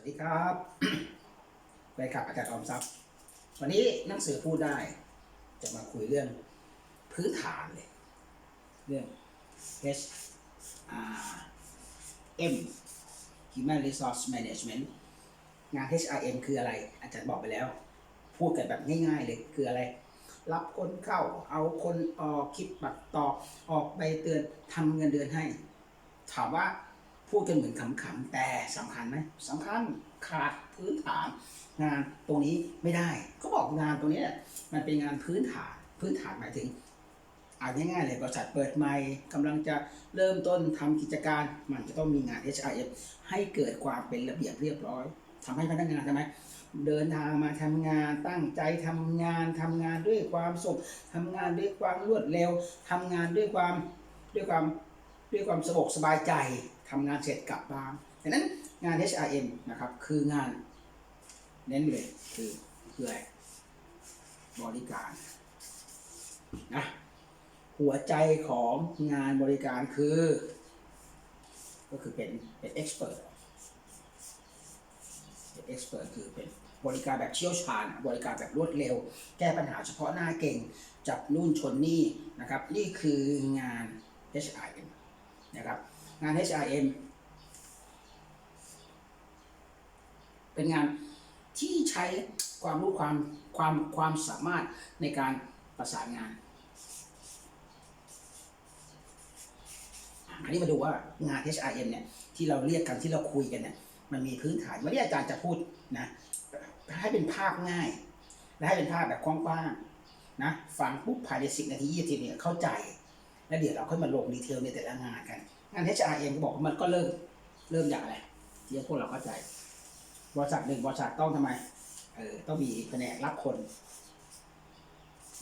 วัสดีครับไปขับอาจารย์ออมทรัพย์ วันนี้หนังสือพูดได้ จะมาคุยเรื่องพื้นฐานเลย เรื่อง H R M Human Resource Management งาน HRM คืออะไร อาจารย์บอกไปแล้ว พูดกันแบบง่ายๆเลยคืออะไร รับคนเข้า เอาคนออกคิดบัตรต่อออกใบเตือนทำเงินเดือนให้ ถามว่า พูดกันเหมือนขำๆแต่สำคัญไหมสำคัญขาดพื้นฐาน งานตรงนี้ไม่ได้เขาบอกงานตรงนี้มันเป็นงานพื้นฐานพื้นฐานหมายถึงเอาง่ายๆเลยบริษัทเปิดใหม่กำลังจะเริ่มต้นทำกิจการ มันจะต้องมีงาน HRM ให้เกิดความเป็นระเบียบเรียบร้อยทำให้พนักงานใช่ไหมเดินทางมาทำงานตั้งใจทำงานทำงานด้วยความสุขทำงานด้วยความรวดเร็วทำงานด้วยความด้วยความด้วยความสะดวกสบายใจ ทำงานเสร็จกลับบ้านดังนั้นงาน HRM นะครับคืองานเน้นเลยคือคืออะไรบริการนะหัวใจของงานบริการคือ ก็คือเป็นเป็นเอ็กซ์เพรสเป็นเอ็กซ์เพรสคือเป็นบริการแบบเชี่ยวชาญ บริการแบบรวดเร็ว แก้ปัญหาเฉพาะหน้าเก่ง จับนู่นชนนี่นะครับ นี่คืองาน HRM นะครับ งาน HRM เป็นงานที่ใช้ความรู้ความความความสามารถในการประสานงานอะคราวนี้มาดูว่างาน HRM เนี่ยที่เราเรียกกันที่เราคุยกันเนี่ยมันมีพื้นฐานวันนี้อาจารย์จะพูดนะให้เป็นภาพง่าย และให้เป็นภาพแบบกว้างๆนะฟังปุ๊บภายในสิบนาทียี่สิบนาทีเนี่ยเข้าใจ แล้วเดี๋ยวเราค่อยมาลงดีเทลในแต่ละงานกัน งาน HRM ก็บอกว่ามันก็เริ่มเริ่มจากอะไรที่พวกเราเข้าใจ บริษัทหนึ่งบริษัทต้องทำไมเออต้องมีแผนกรับคน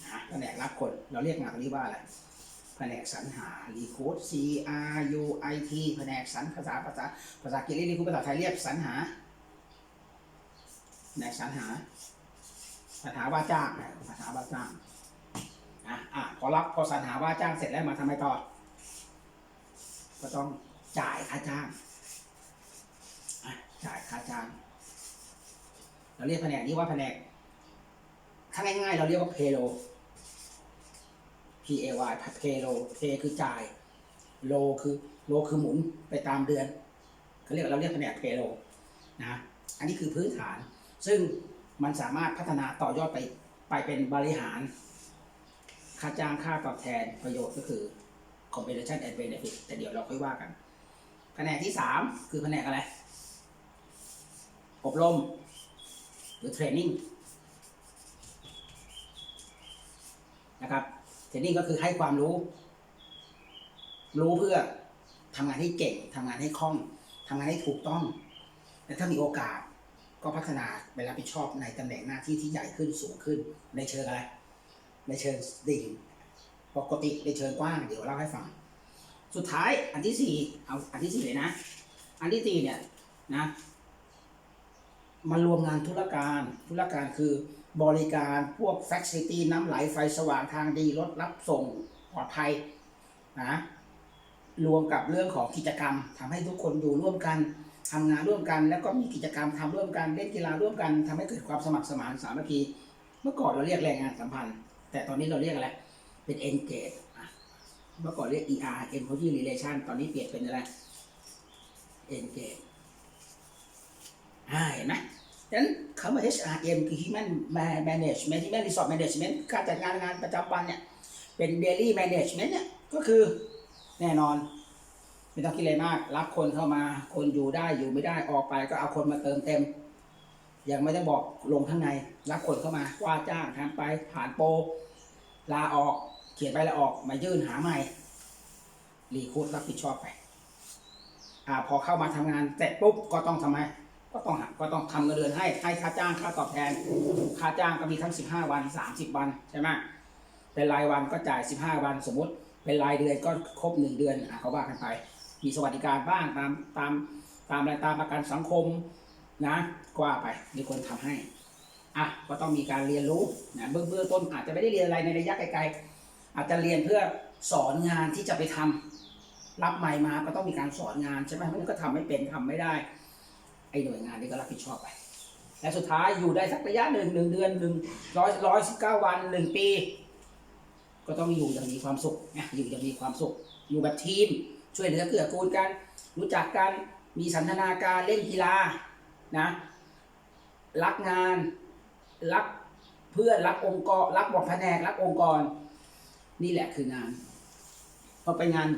นะแผนกรับคน เราเรียกงานนี้ว่าอะไรแผนกสรรหา recruit C R U I T แผนกสรรภาษาภาษาภาษาอังกฤษเรียกับภาษาไทยเรียกสรรหาแผนกสรรหาสรรหาว่าจ้างนะสรรหาว่าจ้างอะอะพอรับพอสรรหาว่าจ้างเสร็จแล้วมาทำไมต่อ ก็ต้องจ่ายค่าจ้างจ่ายค่าจ้าง เราเรียกแผนกนี้ว่าแผนกถ้าง่ายๆเราเรียกว่า payroll P A Y payroll p คือจ่าย roll คือ roll คือหมุนไปตามเดือนเขาเรียกเราเรียกแผนก payroll นะอันนี้คือพื้นฐาน ซึ่งมันสามารถพัฒนาต่อยอดไปไปเป็นบริหาร ค่าจ้างค่าตอบแทนประโยชน์ก็คือ compensation and benefit แต่เดี๋ยวเราค่อยว่ากัน แผนกที่สามคือแผนกอะไร อบรม หรือเทรนนิ่งนะครับเทรนนิ่งก็คือให้ความรู้ รู้เพื่อทำงานให้เก่งทำงานให้คล่องทำงานให้ถูกต้อง และถ้ามีโอกาสก็พัฒนาไปรับผิดชอบในตำแหน่งหน้าที่ที่ใหญ่ขึ้นสูงขึ้นในเชิงอะไรในเชิงดิ่ง ปกติในเชิงกว้างเดี๋ยวเล่าให้ฟัง สุดท้ายอันที่สี่เอาอันที่สี่เลยนะ อันที่สี่เนี่ยนะมารวมงานธุรการธุรการคือบริการพวกแฟ c ซิตี้น้ำไหลไฟสว่างทางดีรถรับส่งปลอดภัยนะรวมกับเรื่องของกิจกรรมทำให้ทุกคนอยู่ร่วมกันทำงานร่วมกัน แล้วก็มีกิจกรรมทำร่วมกันเล่นกีฬาร่วมกันทำให้เกิดความสมัครสมานสามัคคีเมื่อก่อนเราเรียกแรงงานสัมพันธ์ แต่ตอนนี้เราเรียกอะไร เป็น engage อะเมื่อก่อนเรียก ER employee relation ตอนนี้เปลี่ยนเป็นอะไร engage อ่าเห็นไหมดังนั้นคำว่า HRM คือ Human Management Human Resource Management การจัดงานงานประจำวันเนี่ย เป็น Daily Management เนี่ย ก็คือแน่นอน ไม่ต้องคิดอะไรมาก รับคนเข้ามาคนอยู่ได้อยู่ไม่ได้ออกไปก็เอาคนมาเติมเต็ม ยังไม่ต้องบอกลงข้างใน รับคนเข้ามาว่าจ้างทำไปผ่านโปรลาออก เขียนไปลาออกมายื่นหาใหม่รีคูดรับผิดชอบไปอ่าพอเข้ามาทำงานเสร็จปุ๊บก็ต้องทำไมก็ต้องหักก็ต้องทำเงินเดือนให้ให้ค่าจ้างค่าตอบแทน ค่าจ้างก็มีทั้ง 15 วัน 30 วันใช่ไหมเป็นรายวันก็จ่าย 15 วันสมมติ เป็นรายเดือนก็ครบ 1 เดือนอะเขาว่ากันไป มีสวัสดิการบ้างตามตามตามรายตามประกันสังคมนะกว่าไปมีคนทำให้อะก็ต้องมีการเรียนรู้นะเบื้องเบื้องต้นอาจจะไม่ได้เรียนอะไรในระยะไกลๆ อาจจะเรียนเพื่อสอนงานที่จะไปทำรับใหม่มาก็ต้องมีการสอนงานใช่ไหมไม่งั้นก็ทำไม่เป็นทำไม่ได้ ไอ้หน่วยงานนี้ก็รับผิดชอบไป และสุดท้ายอยู่ได้สักระยะหนึ่งหนึ่งเดือนหนึ่งร้อยร้อยสิบเก้าวันหนึ่งปี ก็ต้องอยู่อย่างมีความสุขนะอยู่อย่างมีความสุข อยู่แบบทีม ช่วยเหลือเกื้อกูลกัน รู้จักกันมีสันทนาการเล่นกีฬานะรักงาน รักเพื่อนรักองค์กรรักบทแผนกรักองค์กร นี่แหละคืองาน พอไปงาน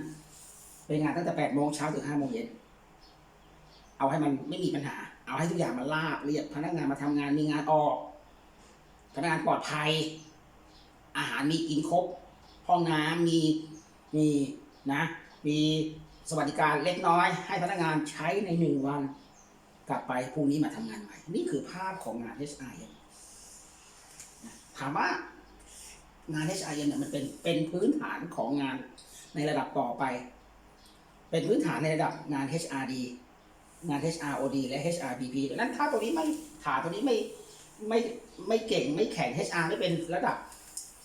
ไปงานตั้งแต่แปดโมงเช้าถึงห้าโมงเย็นเอาให้มันไม่มีปัญหา เอาให้ทุกอย่างมันราบเรียบพนักงานมาทำงานมีงานออก พนักงานปลอดภัย อาหารมีกินครบ ห้องน้ำมีมีนะ มีสวัสดิการเล็กน้อย ให้พนักงานใช้ในหนึ่งวัน กลับไปพรุ่งนี้มาทำงานใหม่ นี่คือภาพของงาน HR ถามว่า งาน HR เนี่ยมันเป็นเป็นพื้นฐานของงานในระดับต่อไป เป็นพื้นฐานในระดับงาน HRD งาน HROD และ HRBP ดังนั้นถ้าตัวนี้ไม่ฐานตัวนี้ไม่ไม่ไม่เก่งไม่แข็ง HR ไม่เป็นระดับ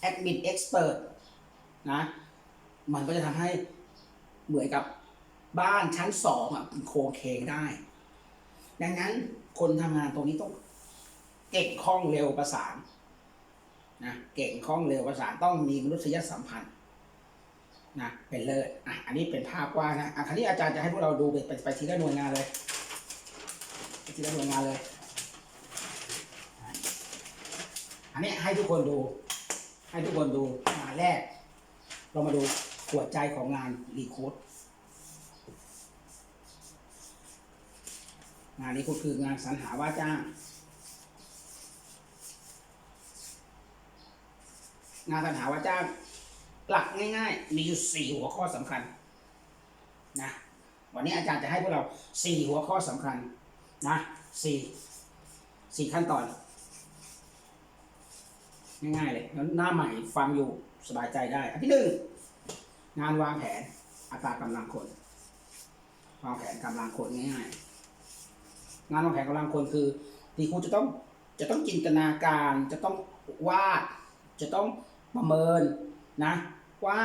Admin Expert นะมันก็จะทำให้เหมือนกับบ้านชั้นสองอะโคเคงได้ ดังนั้นคนทำงานตรงนี้ต้องเก่งคล่องเร็วประสาน นะเก่งคล่องเร็วประสานต้องมีมนุษยสัมพันธ์นะเป็นเลิศอะอันนี้เป็นภาพกว้างนะอะคราวนี้อาจารย์จะให้พวกเราดูไปไปไปทีละหน่วยงานเลยไปทีละหน่วยงานเลย อันนี้ให้ทุกคนดู ให้ทุกคนดูงานแรก เรามาดูหัวใจของงานรีคูดงานนี้ก็คืองานสรรหาว่าจ้าง งานสรรหาว่าจ้าง หลักง่าย ๆ มีอยู่สี่หัวข้อสำคัญนะวันนี้อาจารย์จะให้พวกเราสี่หัวข้อสำคัญนะสี่สี่ขั้นตอน ง่ายๆเลยแล้วหน้าใหม่ฟังอยู่สบายใจได้ อันที่หนึ่งงานวางแผนอัตรากำลังคนวางแผนกำลังคนง่ายๆงานวางแผนกำลังคนคือที่ครูจะต้องจะต้องจินตนาการจะต้องวาดจะต้อง ประเมินนะว่า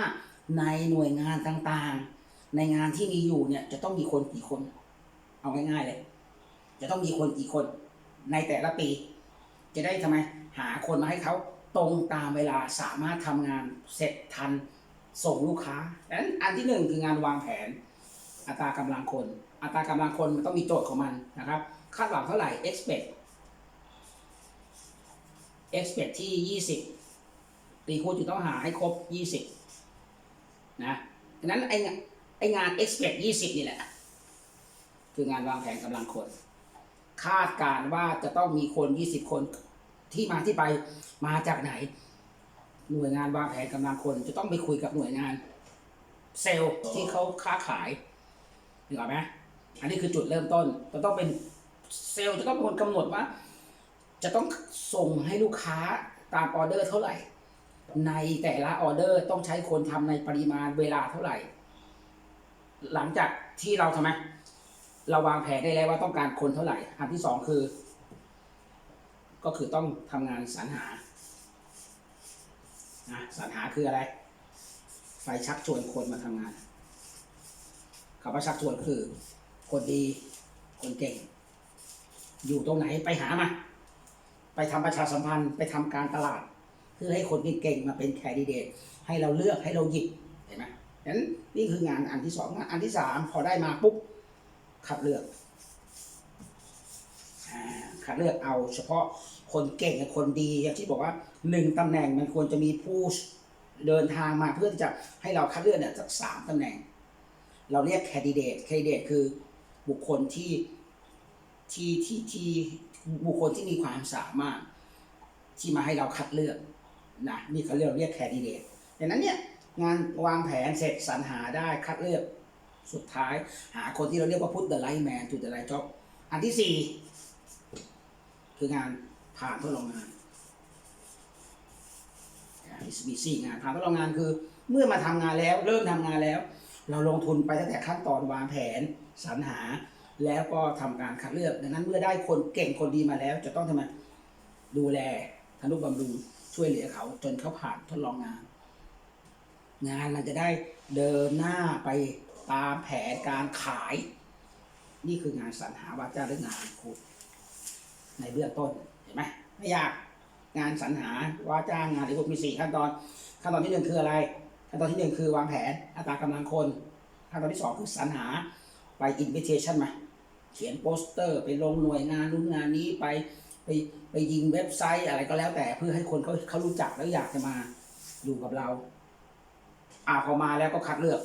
ในหน่วยงานต่างๆ ในงานที่มีอยู่เนี่ยจะต้องมีคนกี่คน เอาง่ายๆเลย จะต้องมีคนกี่คน ในแต่ละปี จะได้ทำไม หาคนมาให้เขาตรงตามเวลาสามารถทำงานเสร็จทันส่งลูกค้าดังนั้นอันที่หนึ่งคืองานวางแผน อัตรากำลังคน อัตรากำลังคนมันต้องมีโจทย์ของมันนะครับคาดหวังเท่าไหร่ expect expect ที่ 20 ตีคูณจะต้องหาให้ครบ 20 นะดังนั้นไอ้งานไองาน expect 20 นี่แหละ คืองานวางแผนกำลังคน คาดการณ์ว่าจะต้องมีคน 20 คนที่มาที่ไปมาจากไหน หน่วยงานวางแผนกำลังคน จะต้องไปคุยกับหน่วยงาน เซลล์ที่เขาค้าขายนึกออกไหมอันนี้คือจุดเริ่มต้นจะต้องเป็นเซลล์จะต้องเป็นคนกำหนดว่า จะต้องส่งให้ลูกค้าตามออเดอร์เท่าไหร่ ในแต่ละออเดอร์ต้องใช้คนทำในปริมาณเวลาเท่าไหร่ หลังจากที่เราทำไมเราวางแผนได้แล้วว่าต้องการคนเท่าไหร่ อันที่สองคือ ก็คือต้องทำงานสรรหานะสรรหาคืออะไรไฟชักชวนคนมาทำงานคำว่าชักชวนคือ คนดี คนเก่ง อยู่ตรงไหนไปหามา ไปทำประชาสัมพันธ์ ไปทำการตลาด พื่อให้คนเก่งๆมาเป็นแคนดิเดตให้เราเลือกให้เราหยิบเห็นไหมนั้นนี่คืองานอันที่สองอันที่สามพอได้มาปุ๊บคัดเลือกคัดเลือกเอาเฉพาะคนเก่งกับคนดีอย่างที่บอกว่าหนึ่งตำแหน่งมันควรจะมีผู้เดินทางมาเพื่อที่จะให้เราคัดเลือกเนี่ยสักสามตำแหน่ง เราเรียกแคนดิเดตแคนดิเดตคือบุคคลที่ที่ที่ที่บุคคลที่มีความสามารถที่มาให้เราคัดเลือก นะนี่เขาเรียกเรียกแคนดิเดตดังนั้นเนี่ยงานวางแผนเสร็จสรรหาได้คัดเลือกสุดท้ายหาคนที่เราเรียกว่า put the right man to the right job อันที่สี่คืองานผ่านทดลองงาน SBC งานผ่านทดลองงานคือ เมื่อมาทำงานแล้วเริ่มทำงานแล้ว เราลงทุนไปตั้งแต่ขั้นตอนวางแผนสรรหา แล้วก็ทำการคัดเลือก ดังนั้นเมื่อได้คนเก่งคนดีมาแล้ว จะต้องทำไมดูแลทนุบำรุง ช่วยเหลือเขาจนเขาผ่านทดลองงาน งานมันจะได้เดินหน้าไปตามแผนการขาย นี่คืองานสรรหาว่าจ้างหรืองานครูในเบื้องต้นเห็นไหมไม่ยากงานสรรหาว่าจ้างงานหรือพวกมีสี่ขั้นตอน ขั้นตอนที่หนึ่งคืออะไร ขั้นตอนที่หนึ่งคือวางแผนอัตรากำลังคน ขั้นตอนที่สองคือสรรหาไปอินเว t ชันมาเขียนโปสเตอร์ไปลงหน่วยงานนู้นงานนี้ไป ไปไปยิงเว็บไซต์อะไรก็แล้วแต่เพื่อให้คนเขาเขารู้จักแล้วอยากจะมาอยู่กับเรา อ่าพอมาแล้วก็คัดเลือก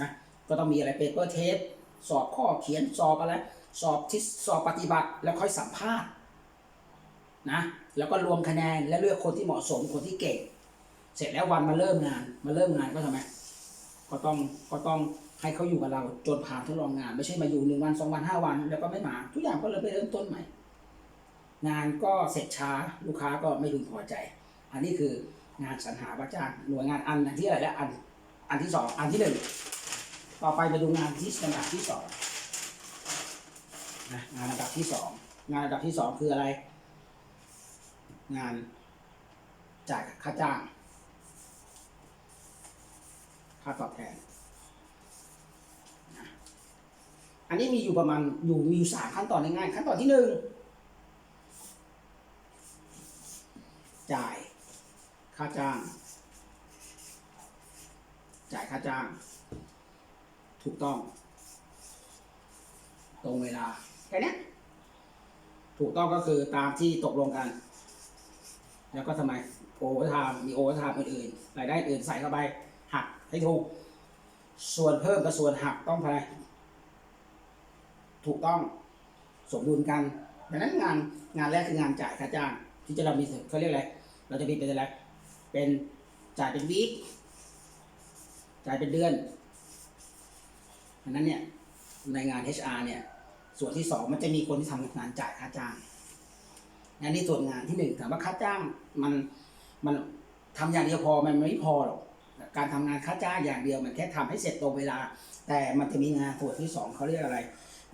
นะก็ต้องมีอะไรเปเปอร์เทสสอบข้อเขียนสอบอะไรสอบทิศสอบปฏิบัติแล้วค่อยสัมภาษณ์นะแล้วก็รวมคะแนนและเลือกคนที่เหมาะสมคนที่เก่ง เสร็จแล้ววันมาเริ่มงานมาเริ่มงานก็ทำไมก็ต้องก็ต้องให้เขาอยู่กับเราจนผ่านทดลองงาน ไม่ใช่มาอยู่หนึ่งวันสองวันห้าวัน แล้วก็ไม่มา ทุกอย่างก็เลยไปเริ่มต้นใหม่ งานก็เสร็จช้าลูกค้าก็ไม่พึงพอใจ อันนี้คืองานสรรหาว่าจ้างหน่วยงานอันอันที่อะไรแล้วอันอันที่สองอันที่หนึ่งต่อไปมาดูงานที่ระดับที่สองนะงานระดับที่สองงานระดับที่สองคืออะไร งานจ่ายค่าจ้างค่าตอบแทน อันนี้มีอยู่ประมาณอยู่มีอยู่สามขั้นตอนง่ายๆขั้นตอนที่หนึ่ง จ่ายค่าจ้าง จ่ายค่าจ้าง ถูกต้อง ตรงเวลาแค่นี้ถูกต้องก็คือตามที่ตกลงกัน แล้วก็ทำไมโอเวอร์ไทม์มีโอเวอร์ไทม์อื่นๆรายได้อื่นใส่เข้าไป หักให้ถูก ส่วนเพิ่มกับส่วนหักต้องอะไรถูกต้องสมดุลกันดังนั้นงานงานแรกคืองานจ่ายค่าจ้าง ที่จะเรามีเขาเรียกอะไร เราจะมีเป็นอะไรเป็นจ่ายเป็นวีคจ่ายเป็นเดือนดังนั้นเนี่ยในงาน HR เนี่ย ส่วนที่สองมันจะมีคนที่ทำงานจ่ายค่าจ้างนั่นนี่ส่วนงานที่หนึ่งถามว่าค่าจ้างมันมันทำอย่างเดียวพอมันไม่พอหรอกการทำงานค่าจ้างอย่างเดียวมันแค่ทำให้เสร็จตรงเวลา แต่มันจะมีงานส่วนที่สองเขาเรียกอะไร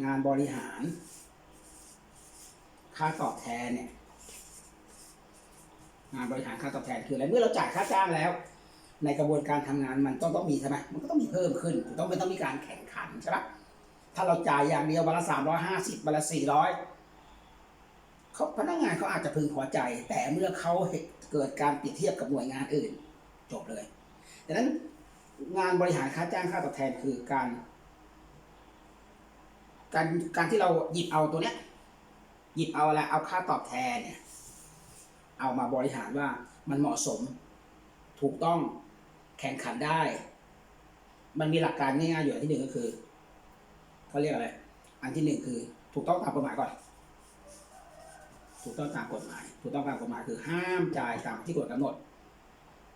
งานบริหาร ค่าตอบแทนเนี่ย งานบริหารค่าตอบแทนคืออะไรเมื่อเราจ่ายค่าจ้างแล้ว ในกระบวนการทำงานมันต้องต้องมีใช่ไหมมันก็ต้องมีเพิ่มขึ้นต้องมันต้องมีการแข่งขันใช่ปะถ้าเราจ่ายอย่างเดียววันละสามร้อยห้าสิบวันละสี่ร้อยเขาพนักงานเขาอาจจะพึงพอใจ แต่เมื่อเขาเห็นเกิดการเปรียบเทียบกับหน่วยงานอื่น จบเลยดังนั้นงานบริหารค่าจ้างค่าตอบแทนคือการ การการที่เราหยิบเอาตัวเนี้ยหยิบเอาอะไรเอาค่าตอบแทนเนี่ย เอามาบริหารว่ามันเหมาะสม ถูกต้องแข่งขันได้ มันมีหลักการง่ายๆอยู่อันที่หนึ่งก็คือเขาเรียกอะไร อันที่หนึ่งคือ ถูกต้องตามกฎหมายก่อน ถูกต้องตามกฎหมาย ถูกต้องตามกฎหมายคือห้ามจ่ายตามที่กฎกำหนด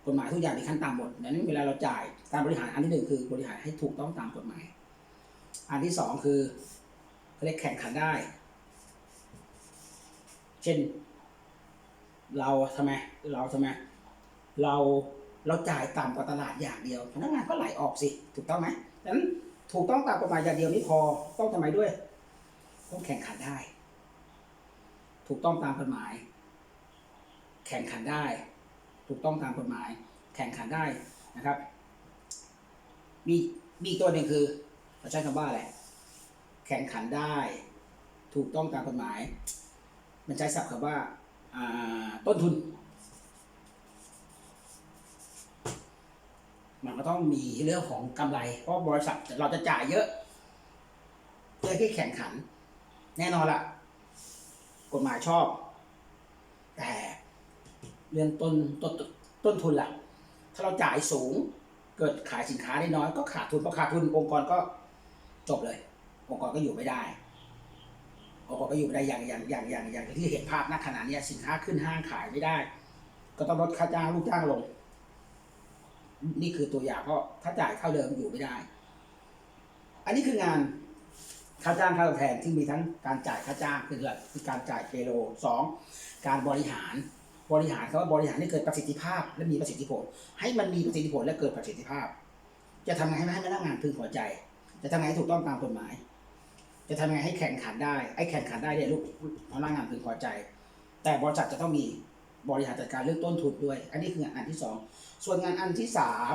กฎหมายทุกอย่างมีขั้นตามหมดดังนั้นเวลาเราจ่ายการบริหารอันที่หนึ่งคือบริหารให้ถูกต้องตามกฎหมาย อันที่สองคือเขาเรียกแข่งขันได้ เช่น เราทำไมเราทำไมเราเราจ่ายต่ำกว่าตลาดอย่างเดียว พนักงานก็ไหลออกสิ ถูกต้องไหมดังนั้นถูกต้องตามกฎหมายอย่างเดียวไม่พอต้องทำไมด้วย ต้องแข่งขันได้ ถูกต้องตามกฎหมาย แข่งขันได้ ถูกต้องตามกฎหมาย แข่งขันได้นะครับ มีมีตัวหนึ่งคือเราใช้คำว่าอะไรแข่งขันได้ ถูกต้องตามกฎหมาย มันใช้ศัพท์คำว่า ต้นทุน มันก็ต้องมีเรื่องของกำไร เพราะบริษัทเราจะจ่ายเยอะเพื่อที่แข่งขัน แน่นอนละกฎหมายชอบ แต่เรื่องต้นต้นต้นทุนล่ะ ถ้าเราจ่ายสูงเกิดขายสินค้าได้น้อยก็ขาดทุนพอขาดทุนองค์กรก็จบเลย องค์กรก็อยู่ไม่ได้ องค์กรก็อยู่ไม่ได้อย่างอย่างอย่างอย่างอย่างที่เห็นภาพณขณะนี้สินค้าขึ้นห้างขายไม่ได้ ก็ต้องลดค่าจ้างลูกจ้างลง นี่คือตัวอย่างเพราะถ้าจ่ายเท่าเดิมอยู่ไม่ได้ อันนี้คืองานค่าจ้างค่าตอบแทนที่มีทั้งการจ่ายค่าจ้างคืออะไรคือการจ่ายเปโลสองการบริหารบริหารเขาว่าบริหารให้เกิดประสิทธิภาพ และมีประสิทธิผล ให้มันมีประสิทธิผลและเกิดประสิทธิภาพ จะทำไงให้ให้พนักงานพึงพอใจ จะทำไงให้ถูกต้องตามกฎหมาย จะทำยังไงให้แข่งขันได้ ไอ้แข่งขันได้เนี่ยลูกพนักงานพึงพอใจ แต่บริษัทจะต้องมีบริหารจัดการเรื่องต้นทุนด้วย อันนี้คืองานอันที่สอง ส่วนงานอันที่สาม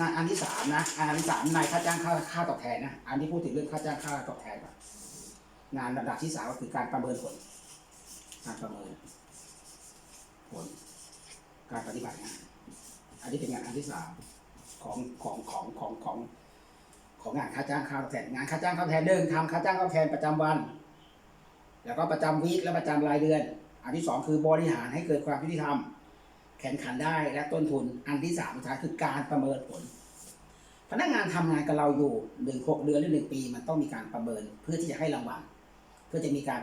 งานอันที่สามนะงานอันที่สามนายค่าจ้างค่าค่าตอบแทนนะ อันที่พูดถึงเรื่องค่าจ้างค่าตอบแทนก่อนงานลำดับที่สามก็คือการประเมินผล การประเมินผล การปฏิบัติงาน อันนี้เป็นงานอันที่สามของของของของของ ของงานค่าจ้างค่าตอบแทนงานค่าจ้างค่าตอบแทนหนึ่งทำค่าจ้างค่าตอบแทนประจำวัน แล้วก็ประจำวีคและประจำรายเดือน อันที่สองคือบริหารให้เกิดความยุติธรรม แข่งขันได้และต้นทุน อันที่สามสุดท้ายคือการประเมินผล พนักงานทำงานกับเราอยู่หนึ่งหกเดือนหรือหนึ่งปี มันต้องมีการประเมินเพื่อที่จะให้รางวัลเพื่อจะมีการ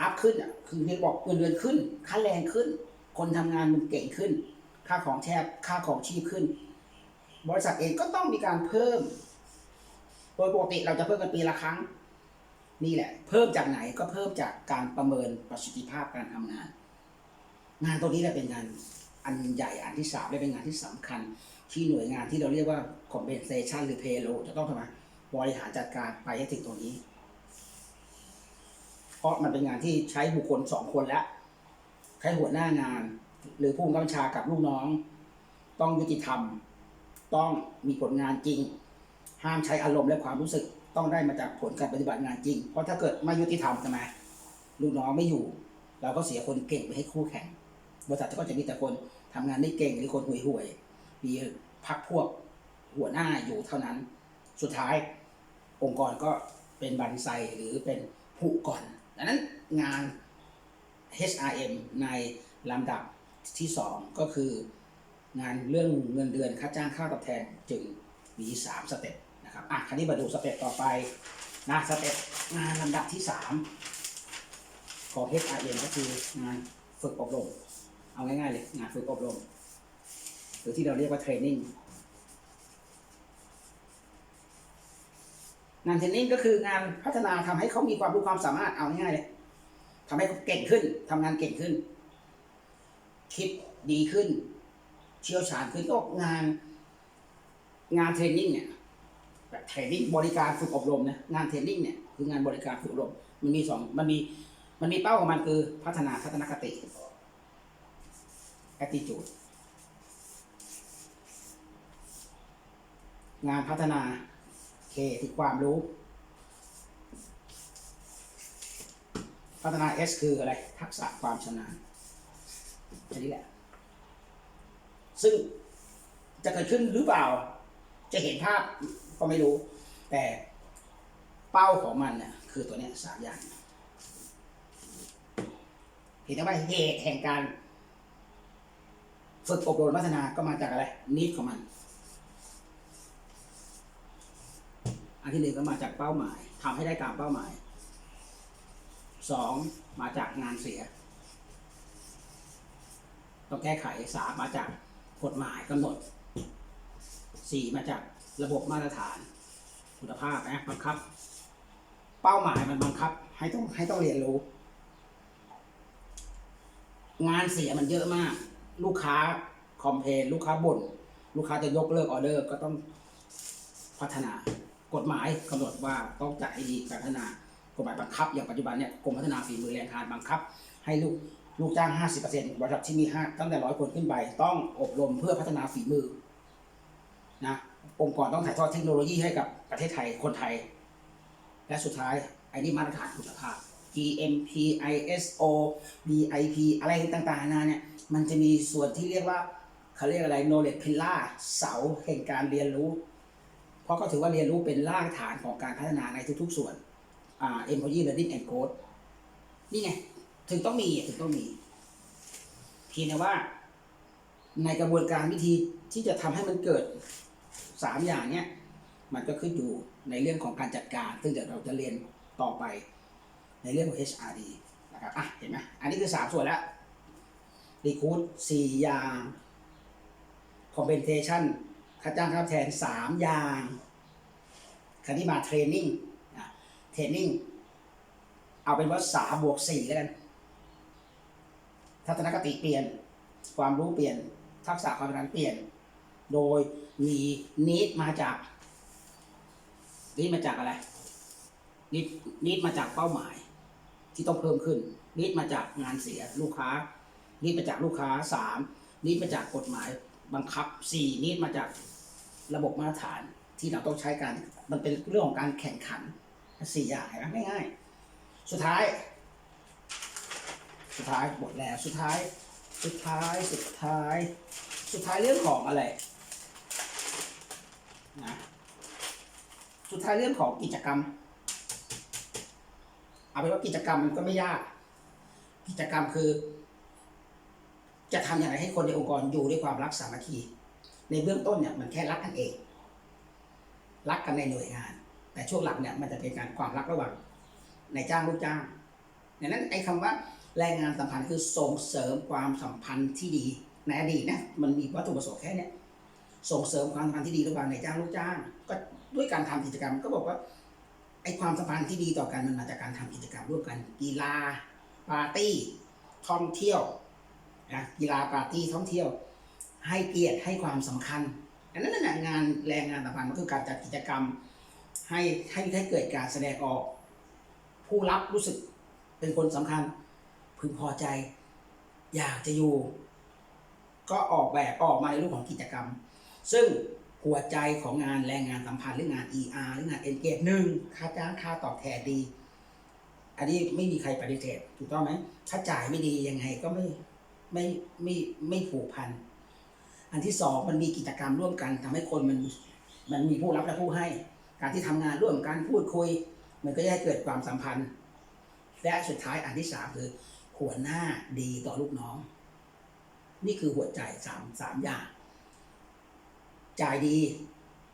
อัพขึ้นอะคือที่บอกเงินเดือนขึ้นค่าแรงขึ้น คนทำงานมันเก่งขึ้น ค่าของแชร์ค่าของชีพขึ้น บริษัทเองก็ต้องมีการเพิ่ม โดยปกติเราจะเพิ่มกันปีละครั้ง นี่แหละ เพิ่มจากไหนก็เพิ่มจากการประเมินประสิทธิภาพการทำงาน งานตัวนี้แหละเป็นงานอันใหญ่อันที่สามและเป็นงานที่สำคัญ ที่หน่วยงานที่เราเรียกว่า compensation หรือ payroll จะต้องทำไมบริหารจัดการไปให้ถึงตรงนี้ เพราะมันเป็นงานที่ใช้บุคคลสองคนแล้วใช้หัวหน้างาน หรือผู้บังคับบัญชากับลูกน้อง ต้องยุติธรรม ต้องมีผลงานจริง ห้ามใช้อารมณ์และความรู้สึกต้องได้มาจากผลการปฏิบัติงานจริง เพราะถ้าเกิดไม่ยุติธรรมทำไมลูกน้องไม่อยู่ เราก็เสียคนเก่งไปให้คู่แข่ง บริษัทก็จะมีแต่คนทำงานไม่เก่งหรือคนห่วยห่วยๆมีพักพวกหัวหน้าอยู่เท่านั้น สุดท้ายองค์กรก็เป็นบันไซหรือเป็นผู้ก่อนดังนั้นงาน HRM ในลำดับที่ 2 ก็คืองานเรื่องเงินเดือนค่าจ้างค่าตอบแทนจึงมี 3 สเต็ป นะครับอะคราวนี้มาดูสเต็ปต่อไปนะสเต็ปงานลำดับที่3ของ HRM ก็คืองานฝึกอบรม เอาง่ายๆเลยงานฝึกอบรม หรือที่เราเรียกว่าเทรนนิ่งงานเทรนนิ่งก็คืองานพัฒนาทำให้เขามีความรู้ความสามารถเอาง่ายๆเลยทำให้เขาเก่งขึ้นทำงานเก่งขึ้น คิดดีขึ้น เชี่ยวชาญขึ้นก็งานงานเทรนนิ่งเนี่ย แบบเทรนนิ่งบริการฝึกอบรมนะงานเทรนนิ่งเนี่ยคืองานบริการฝึกอบรม มันมีสองมันมีมันมีเป้าของมันคือพัฒนาทัศนคติ attitude งานพัฒนา K คือความรู้ พัฒนา S คืออะไร ทักษะความชำนาญอันนี้แหละ ซึ่งจะเกิดขึ้นหรือเปล่า จะเห็นภาพ ก็ไม่รู้ แต่เป้าของมันเนี่ยคือตัวเนี้ยสามอย่างเห็นไหมว่าเหตุแห่งการฝึกอบรมพัฒนาก็มาจากอะไรนิดของมัน อันที่หนึ่งก็มาจากเป้าหมายทำให้ได้ตามเป้าหมายสองมาจากงานเสีย ต้องแก้ไขสามมาจากกฎหมายกำหนดสี่มาจาก ระบบมาตรฐานคุณภาพนะบังคับ เป้าหมายมันบังคับ ให้ต้องให้ต้องเรียนรู้ งานเสียมันเยอะมาก ลูกค้าคอมเพลนลูกค้าบ่นลูกค้าจะยกเลิกออเดอร์ก็ต้องพัฒนากฎหมายกำหนดว่าต้องจัดให้ดีการพัฒนากฎหมายบังคับ อย่างปัจจุบันเนี่ยกรมพัฒนาฝีมือแรงงานบังคับ ให้ลูกลูกจ้าง 50%บริษัทที่มี 5 ตั้งแต่ร้อยคนขึ้นไป ต้องอบรมเพื่อพัฒนาฝีมือนะ องค์กรต้องถ่ายทอดเทคโนโลยีให้กับประเทศไทยคนไทย และสุดท้ายไอ้นี่มาตรฐานคุณภาพ GMP ISO BIP อะไรต่างๆนานาเนี่ย มันจะมีส่วนที่เรียกว่าเขาเรียกอะไร knowledge pillar เสาแห่งการเรียนรู้ เพราะก็ถือว่าเรียนรู้เป็นรากฐานของการพัฒนาในทุกๆส่วนอ่า employee learning and growth นี่ไง ถึงต้องมีถึงต้องมีเพียงแต่ว่าในกระบวนการวิธีที่จะทำให้มันเกิด สามอย่างเนี้ยมันก็ขึ้นอยู่ในเรื่องของการจัดการ ซึ่งเดี๋ยวเราจะเรียนต่อไปในเรื่องของ HRD นะครับอะเห็นไหมอันนี้คือสามส่วนแล้ว recruit สี่อย่าง compensation ค่าจ้างค่าแทนสามอย่างคราวนี้มา training อะ training เอาเป็นว่าสามบวกสี่แล้วกัน ทัศนคติเปลี่ยน ความรู้เปลี่ยน ทักษะความชำนาญเปลี่ยน โดยมีนิดมาจากนิดมาจากอะไรนิดนิดมาจากเป้าหมาย ที่ต้องเพิ่มขึ้นนิดมาจากงานเสียลูกค้านิดมาจากลูกค้าสามนิดมาจากกฎหมายบังคับสี่นิดมาจากระบบมาตรฐานที่เราต้องใช้การมันเป็นเรื่องของการแข่งขันสี่อย่างเห็นไหมง่ายๆสุดท้าย สุดท้ายหมดแล้วสุดท้าย สุดท้ายสุดท้าย สุดท้ายเรื่องของอะไร นะสุดท้ายเรื่องของกิจกรรม เอาเป็นว่ากิจกรรมมันก็ไม่ยาก กิจกรรมคือ จะทำอย่างไรให้คนในองค์กรอยู่ด้วยความรักสามัคคีในเบื้องต้นเนี่ยมันแค่รักกันเอง รักกันในหน่วยงาน แต่ช่วงหลังเนี่ยมันจะเป็นการความรักระหว่างนายจ้างลูกจ้างดังนั้นไอ้คำว่าแรงงานสัมพันธ์คือส่งเสริมความสัมพันธ์ที่ดีในอดีตนะมันมีวัตถุประสงค์แค่เนี้ย ส่งเสริมความสัมพันธ์ที่ดีระหว่างนายจ้างลูกจ้าง ก็ด้วยการทำกิจกรรม ก็บอกว่าไอ้ความสัมพันธ์ที่ดีต่อกันมันมาจากการทำกิจกรรมร่วมกัน กีฬาปาร์ตี้ท่องเที่ยวนะกีฬาปาร์ตี้ท่องเที่ยว ให้เกียรติให้ความสำคัญอันนั้นนะงานแรงงานสัมพันธ์ก็คือการจัดกิจกรรม ให้ให้ให้เกิดการแสดงออก ผู้รับรู้สึกเป็นคนสำคัญ พึงพอใจ อยากจะอยู่ ก็ออกแบบออกมาในรูปของกิจกรรม ซึ่งหัวใจของงานแรงงานสัมพันธ์หรืองาน ER หรืองาน Engage หนึ่งค่าจ้างค่าตอบแทนดี อันนี้ไม่มีใครปฏิเสธถูกต้องไหมถ้าจ่ายไม่ดียังไงก็ไม่ไม่ไม่ไม่ผูกพัน อันที่สองมันมีกิจกรรมร่วมกันทำให้คนมันมันมีผู้รับและผู้ให้ การที่ทำงานร่วมกันพูดคุย มันก็จะให้เกิดความสัมพันธ์ และสุดท้ายอันที่สามคือหัวหน้าดีต่อลูกน้อง นี่คือหัวใจสามสามอย่าง จ่ายดี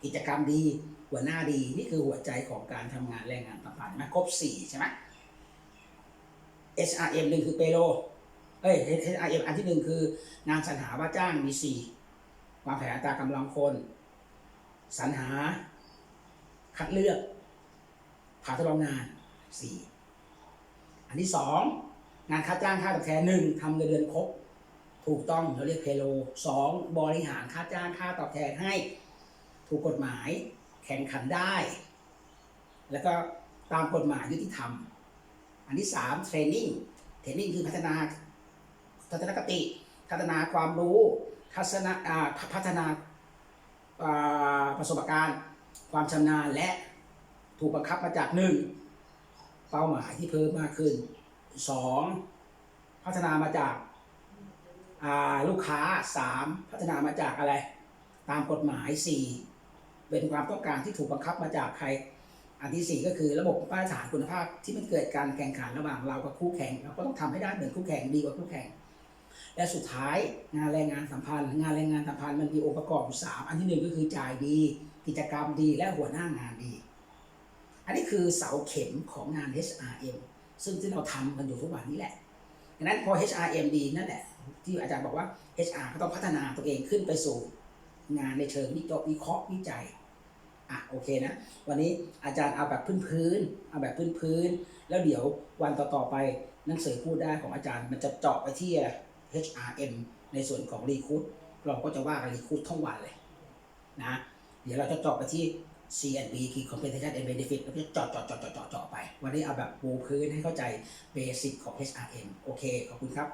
กิจกรรมดี หัวหน้าดี นี่คือหัวใจของการทำงานแรงงานสัมพันธ์ใช่ไหมครบสี่ใช่ไหม HRM หนึ่งคือเปโลเอ้ย HRM อันที่หนึ่งคืองานสรรหาว่าจ้างมีสี่วางแผนอัตรากำลังคน สรรหา คัดเลือก ผ่าทดลองงานสี่อันที่สองงานค่าจ้างค่าตอบแทนหนึ่งทำเงินเดือนครบ ถูกต้องเราเรียกเพโลสองบริหารค่าจ้างค่าตอบแทนให้ถูกกฎหมายแข่งขันได้ แล้วก็ตามกฎหมายยุติธรรม อันที่สามเทรนนิ่งเทรนนิ่งคือพัฒนาทัศนคติพัฒนาความรู้ทัศนะพัฒนาประสบการณ์ ความชำนาญและถูกบังคับมาจากหนึ่งเป้าหมายที่เพิ่มมากขึ้นสองพัฒนามาจาก ลูกค้าสามพัฒนามาจากอะไร ตามกฎหมายสี่เป็นความต้องการที่ถูกบังคับมาจากใคร อันที่สี่ก็คือระบบมาตรฐานคุณภาพที่มันเกิดการแข่งขันระหว่างเรากับคู่แข่งเราก็ต้องทำให้ได้เหมือนคู่แข่งดีกว่าคู่แข่ง และสุดท้ายงานแรงงานสัมพันธ์ งานแรงงานสัมพันธ์มันมีองค์ประกอบอยู่สามอันที่หนึ่งก็คือจ่ายดี กิจกรรมดีและหัวหน้างานดี อันนี้คือเสาเข็มของงาน HRM ซึ่งที่เราทำกันอยู่ทุกวันนี้แหละดังนั้นพอ HRM ดีนั่นแหละ ที่อาจารย์บอกว่า HR ก็ต้องพัฒนาตัวเองขึ้นไปสู่งานในเชิงวิจวิเคราะห์วิจัยอะโอเคนะ วันนี้อาจารย์เอาแบบพื้นๆเอาแบบพื้นๆแล้วเดี๋ยววันต่อๆไปหนังสือพูดได้ของอาจารย์มันจะเจาะไปที่ HRM ในส่วนของรีคูดเราก็จะว่ากันรีคูดทั้งวันเลยนะเดี๋ยวเราจะเจาะไปที่ CNB คือ Compensation and Benefit แล้วก็เจาะเจาะเจาะเจาะเจาะไป วันนี้เอาแบบปูพื้นให้เข้าใจเบสิกของ HRM โอเค ขอบคุณครับ